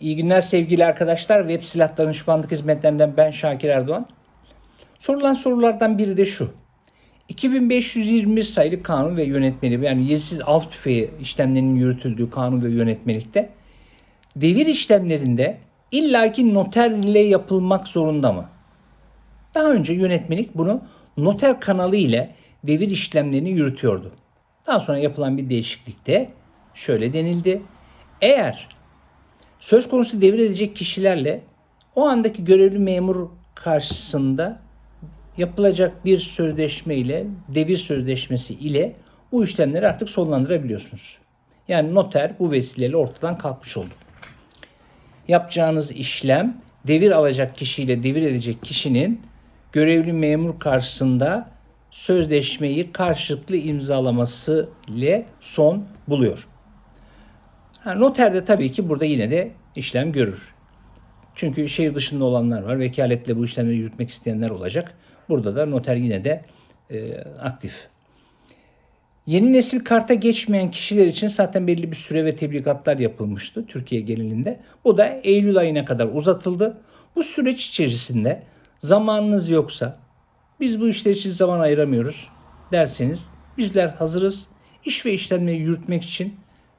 İyi günler sevgili arkadaşlar. Web Silah Danışmanlık Hizmetlerinden ben Şakir Erdoğan. Sorulan sorulardan biri de şu. 2521 sayılı kanun ve yönetmeliği yani yersiz av tüfeği işlemlerinin yürütüldüğü kanun ve yönetmelikte devir işlemlerinde illaki noter ile yapılmak zorunda mı? Daha önce yönetmelik bunu noter kanalı ile devir işlemlerini yürütüyordu. Daha sonra yapılan bir değişiklikte şöyle denildi. Eğer söz konusu devir edecek kişilerle o andaki görevli memur karşısında yapılacak bir sözleşme ile devir sözleşmesi ile bu işlemleri artık sonlandırabiliyorsunuz. Yani noter bu vesileyle ortadan kalkmış oldu. Yapacağınız işlem devir alacak kişiyle devir edecek kişinin görevli memur karşısında sözleşmeyi karşılıklı imzalaması ile son buluyor. Ha, noter de tabii ki burada yine de işlem görür. Çünkü şehir dışında olanlar var. Vekaletle bu işlemleri yürütmek isteyenler olacak. Burada da noter yine de e, aktif. Yeni nesil karta geçmeyen kişiler için zaten belli bir süre ve tebligatlar yapılmıştı Türkiye genelinde. Bu da Eylül ayına kadar uzatıldı. Bu süreç içerisinde zamanınız yoksa biz bu işler için zaman ayıramıyoruz derseniz bizler hazırız. İş ve işlemleri yürütmek için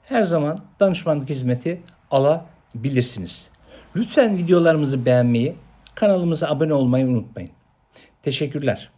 her zaman danışmanlık hizmeti alabilirsiniz. Lütfen videolarımızı beğenmeyi, kanalımıza abone olmayı unutmayın. Teşekkürler.